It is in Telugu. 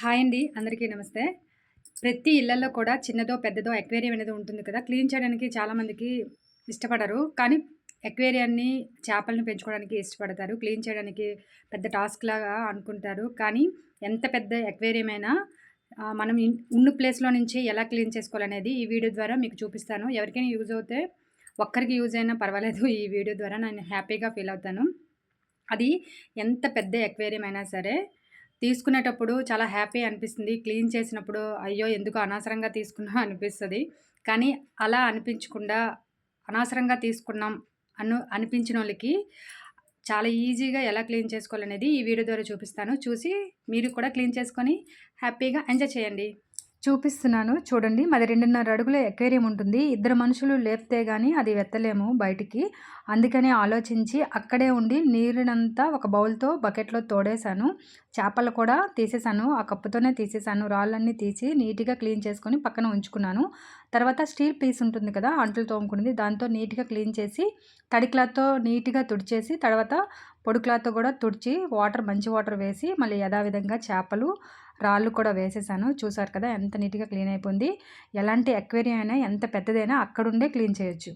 హాయ్ అండి అందరికీ నమస్తే. ప్రతి ఇళ్ళలో కూడా చిన్నదో పెద్దదో ఎక్వేరియం అనేది ఉంటుంది కదా. క్లీన్ చేయడానికి చాలామందికి ఇష్టపడరు. కానీ ఎక్వేరియాన్ని చేపలను పెంచుకోవడానికి ఇష్టపడతారు. క్లీన్ చేయడానికి పెద్ద టాస్క్ లాగా అనుకుంటారు. కానీ ఎంత పెద్ద ఎక్వేరియం అయినా మనం ఉన్న ప్లేస్లో నుంచి ఎలా క్లీన్ చేసుకోవాలనేది ఈ వీడియో ద్వారా మీకు చూపిస్తాను. ఎవరికైనా యూజ్ అవుతే ఒక్కరికి యూజ్ అయినా పర్వాలేదు. ఈ వీడియో ద్వారా నేను హ్యాపీగా ఫీల్ అవుతాను. అది ఎంత పెద్ద ఎక్వేరియం అయినా సరే తీసుకునేటప్పుడు చాలా హ్యాపీ అనిపిస్తుంది. క్లీన్ చేసినప్పుడు అయ్యో! ఎందుకు అనవసరంగా తీసుకున్నా అనిపిస్తుంది. కానీ అలా అనిపించకుండా అనవసరంగా తీసుకున్నాం అను అనిపించిన వాళ్ళకి చాలా ఈజీగా ఎలా క్లీన్ చేసుకోవాలనేది ఈ వీడియో ద్వారా చూపిస్తాను. చూసి మీరు కూడా క్లీన్ చేసుకొని హ్యాపీగా ఎంజాయ్ చేయండి. చూపిస్తున్నాను. చూడండి మాది రెండున్నర అడుగుల ఎక్వేరియం ఉంటుంది. ఇద్దరు మనుషులు లేపితే కానీ అది వెత్తలేము బయటికి. అందుకనే ఆలోచించి అక్కడే ఉండి నీరునంతా ఒక బౌల్తో బకెట్లో తోడేశాను. చేపలు కూడా తీసేసాను ఆ కప్పుతోనే తీసేసాను రాళ్ళన్నీ తీసి నీట్గా క్లీన్ చేసుకొని పక్కన ఉంచుకున్నాను. తర్వాత స్టీల్ పీస్ ఉంటుంది కదా అంటులు తోముకుంది దాంతో నీట్గా క్లీన్ చేసి తడి క్లాత్తో నీట్గా తుడిచేసి తర్వాత పొడి క్లాత్తో కూడా తుడిచి వాటర్ మంచి వాటర్ వేసి మళ్ళీ యథావిధంగా చేపలు రాళ్ళు కూడా వేసేసాను. చూసారు కదా ఎంత నీట్గా క్లీన్ అయిపోయింది. ఎలాంటి ఎక్వేరియం అయినా ఎంత పెద్దదైనా అక్కడుండే క్లీన్ చేయొచ్చు.